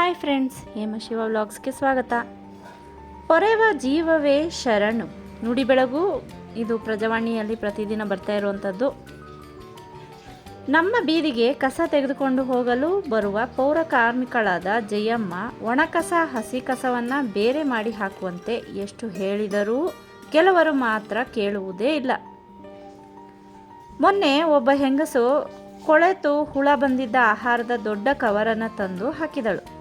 Hi friends Hema Shiva ವ್ಲಾಗ್ಸ್ಗೆ ಸ್ವಾಗತ. ಪೊರೆವ ಜೀವವೇ ಶರಣು. ನುಡಿ ಬೆಳಗು, ಇದು ಪ್ರಜಾವಾಣಿಯಲ್ಲಿ ಪ್ರತಿದಿನ ಬರ್ತಾ ಇರುವಂಥದ್ದು ನಮ್ಮ ಬೀದಿಗೆ ಕಸ ತೆಗೆದುಕೊಂಡು ಹೋಗಲು ಬರುವ ಪೌರ ಕಾರ್ಮಿಕಳಾದ ಜಯಮ್ಮ ಒಣ ಕಸ ಹಸಿ ಕಸವನ್ನು ಬೇರೆ ಮಾಡಿ ಹಾಕುವಂತೆ ಎಷ್ಟು ಹೇಳಿದರೂ ಕೆಲವರು ಮಾತ್ರ ಕೇಳುವುದೇ ಇಲ್ಲ. ಮೊನ್ನೆ ಒಬ್ಬ ಹೆಂಗಸು ಕೊಳೆತು ಹುಳ ಬಂದಿದ್ದ ಆಹಾರದ ದೊಡ್ಡ ಕವರನ್ನು ತಂದು ಹಾಕಿದಳು.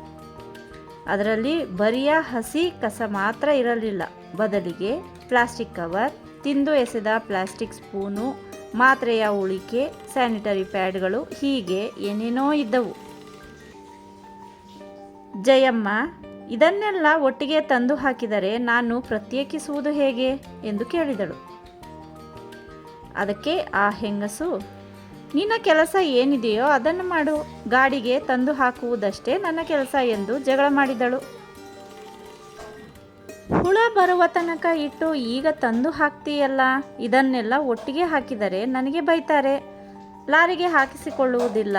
ಅದರಲ್ಲಿ ಬರಿಯ ಹಸಿ ಕಸ ಮಾತ್ರ ಇರಲಿಲ್ಲ. ಬದಲಿಗೆ ಪ್ಲಾಸ್ಟಿಕ್ ಕವರ್, ತಿಂದು ಎಸೆದ ಪ್ಲಾಸ್ಟಿಕ್ ಸ್ಪೂನು, ಮಾತ್ರೆಯ ಉಳಿಕೆ, ಸ್ಯಾನಿಟರಿ ಪ್ಯಾಡ್ಗಳು ಹೀಗೆ ಏನೇನೋ ಇದ್ದವು. ಜಯಮ್ಮ, ಇದನ್ನೆಲ್ಲ ಒಟ್ಟಿಗೆ ತಂದು ಹಾಕಿದರೆ ನಾನು ಪ್ರತ್ಯೇಕಿಸುವುದು ಹೇಗೆ? ಎಂದು ಕೇಳಿದಳು. ಅದಕ್ಕೆ ಆ ಹೆಂಗಸು ನಿನ್ನ ಕೆಲಸ ಏನಿದೆಯೋ ಅದನ್ನು ಮಾಡು. ಗಾಡಿಗೆ ತಂದು ಹಾಕುವುದಷ್ಟೇ ನನ್ನ ಕೆಲಸ ಎಂದು ಜಗಳ ಮಾಡಿದಳು. ಹುಳ ಬರುವ ತನಕ ಇಟ್ಟು ಈಗ ತಂದು ಹಾಕ್ತೀಯಲ್ಲ? ಇದನ್ನೆಲ್ಲ ಒಟ್ಟಿಗೆ ಹಾಕಿದರೆ ನನಗೆ ಬೈತಾರೆ. ಲಾರಿಗೆ ಹಾಕಿಸಿಕೊಳ್ಳುವುದಿಲ್ಲ.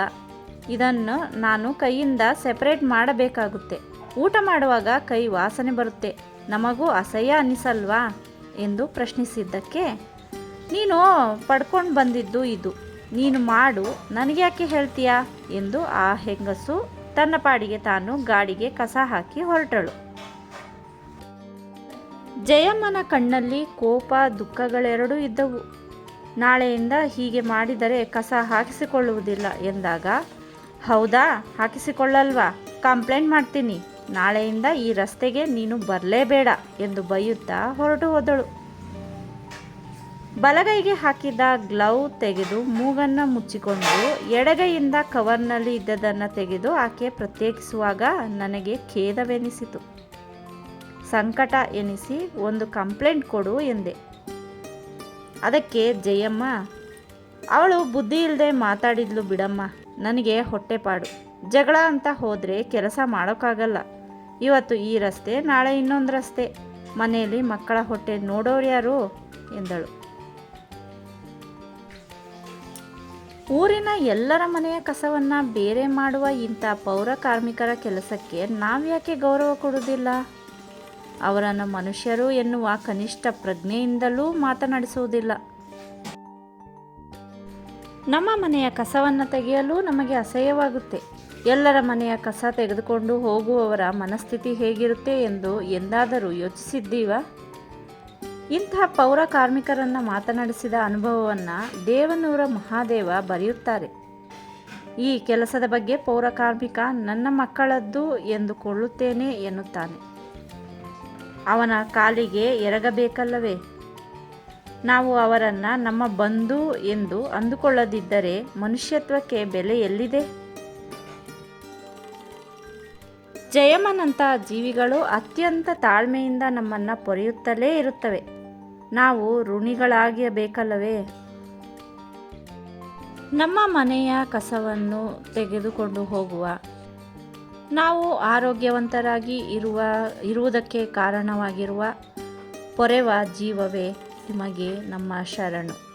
ಇದನ್ನು ನಾನು ಕೈಯಿಂದ ಸೆಪರೇಟ್ ಮಾಡಬೇಕಾಗುತ್ತೆ. ಊಟ ಮಾಡುವಾಗ ಕೈ ವಾಸನೆ ಬರುತ್ತೆ. ನಮಗೂ ಅಸಹ್ಯ ಅನ್ನಿಸಲ್ವಾ ಎಂದು ಪ್ರಶ್ನಿಸಿದ್ದಕ್ಕೆ, ನೀನು ಪಡ್ಕೊಂಡು ಬಂದಿದ್ದು ಇದು. ನೀನು ಮಾಡು, ನನಗ್ಯಾಕೆ ಹೇಳ್ತೀಯಾ? ಎಂದು ಆ ಹೆಂಗಸು ತನ್ನ ಪಾಡಿಗೆ ತಾನು ಗಾಡಿಗೆ ಕಸ ಹಾಕಿ ಹೊರಟಳು. ಜಯಮ್ಮನ ಕಣ್ಣಲ್ಲಿ ಕೋಪ, ದುಃಖಗಳೆರಡೂ ಇದ್ದವು. ನಾಳೆಯಿಂದ ಹೀಗೆ ಮಾಡಿದರೆ ಕಸ ಹಾಕಿಸಿಕೊಳ್ಳುವುದಿಲ್ಲ ಎಂದಾಗ, ಹೌದಾ, ಹಾಕಿಸಿಕೊಳ್ಳಲ್ವಾ? ಕಂಪ್ಲೇಂಟ್ ಮಾಡ್ತೀನಿ. ನಾಳೆಯಿಂದ ಈ ರಸ್ತೆಗೆ ನೀನು ಬರಲೇಬೇಡ ಎಂದು ಬೈಯುತ್ತಾ ಹೊರಟು ಹೋದಳು. ಬಲಗೈಗೆ ಹಾಕಿದ ಗ್ಲೌ ತೆಗೆದು ಮೂಗನ್ನು ಮುಚ್ಚಿಕೊಂಡು ಎಡಗೈಯಿಂದ ಕವರ್ನಲ್ಲಿ ಇದ್ದದನ್ನು ತೆಗೆದು ಆಕೆ ಪ್ರತ್ಯೇಕಿಸುವಾಗ ನನಗೆ ಖೇದವೆನಿಸಿತು. ಸಂಕಟ ಎನಿಸಿ ಒಂದು ಕಂಪ್ಲೇಂಟ್ ಕೊಡು ಎಂದೆ. ಅದಕ್ಕೆ ಜಯಮ್ಮ, ಅವಳು ಬುದ್ಧಿ ಇಲ್ಲದೆ ಮಾತಾಡಿದ್ಲು ಬಿಡಮ್ಮ, ನನಗೆ ಹೊಟ್ಟೆಪಾಡು ಜಗಳ ಅಂತ ಹೋದರೆ ಕೆಲಸ ಮಾಡೋಕ್ಕಾಗಲ್ಲ. ಇವತ್ತು ಈ ರಸ್ತೆ, ನಾಳೆ ಇನ್ನೊಂದು ರಸ್ತೆ. ಮನೆಯಲ್ಲಿ ಮಕ್ಕಳ ಹೊಟ್ಟೆ ನೋಡೋರು ಯಾರು? ಎಂದಳು. ಊರಿನ ಎಲ್ಲರ ಮನೆಯ ಕಸವನ್ನು ಬೇರೆ ಮಾಡುವ ಇಂಥ ಪೌರ ಕಾರ್ಮಿಕರ ಕೆಲಸಕ್ಕೆ ನಾವ್ಯಾಕೆ ಗೌರವ ಕೊಡುವುದಿಲ್ಲ? ಅವರನ್ನು ಮನುಷ್ಯರು ಎನ್ನುವ ಕನಿಷ್ಠ ಪ್ರಜ್ಞೆಯಿಂದಲೂ ಮಾತನಾಡಿಸುವುದಿಲ್ಲ. ನಮ್ಮ ಮನೆಯ ಕಸವನ್ನು ತೆಗೆಯಲು ನಮಗೆ ಅಸಹ್ಯವಾಗುತ್ತೆ. ಎಲ್ಲರ ಮನೆಯ ಕಸ ತೆಗೆದುಕೊಂಡು ಹೋಗುವವರ ಮನಸ್ಥಿತಿ ಹೇಗಿರುತ್ತೆ ಎಂದು ಎಂದಾದರೂ ಯೋಚಿಸಿದ್ದೀವಾ? ಇಂತಹ ಪೌರ ಕಾರ್ಮಿಕರನ್ನು ಮಾತನಾಡಿಸಿದ ಅನುಭವವನ್ನು ದೇವನೂರ ಮಹಾದೇವ ಬರೆಯುತ್ತಾರೆ. ಈ ಕೆಲಸದ ಬಗ್ಗೆ ಪೌರ ಕಾರ್ಮಿಕ ನನ್ನ ಮಕ್ಕಳದ್ದು ಎಂದುಕೊಳ್ಳುತ್ತೇನೆ ಎನ್ನುತ್ತಾನೆ. ಅವನ ಕಾಲಿಗೆ ಎರಗಬೇಕಲ್ಲವೇ? ನಾವು ಅವರನ್ನು ನಮ್ಮ ಬಂಧು ಎಂದು ಅಂದುಕೊಳ್ಳದಿದ್ದರೆ ಮನುಷ್ಯತ್ವಕ್ಕೆ ಬೆಲೆ ಎಲ್ಲಿದೆ? ಜಯಮನಂತಹ ಜೀವಿಗಳು ಅತ್ಯಂತ ತಾಳ್ಮೆಯಿಂದ ನಮ್ಮನ್ನು ಪೊರೆಯುತ್ತಲೇ ಇರುತ್ತವೆ. ನಾವು ಋಣಿಗಳಾಗಿರಬೇಕಲ್ಲವೇ ನಮ್ಮ ಮನೆಯ ಕಸವನ್ನು ತೆಗೆದುಕೊಂಡು ಹೋಗುವ. ನಾವು ಆರೋಗ್ಯವಂತರಾಗಿ ಇರುವ, ಇರುವುದಕ್ಕೆ ಕಾರಣವಾಗಿರುವ ಪೊರೆವ ಜೀವವೇ ನಿಮಗೆ ನಮ್ಮ ಶರಣು.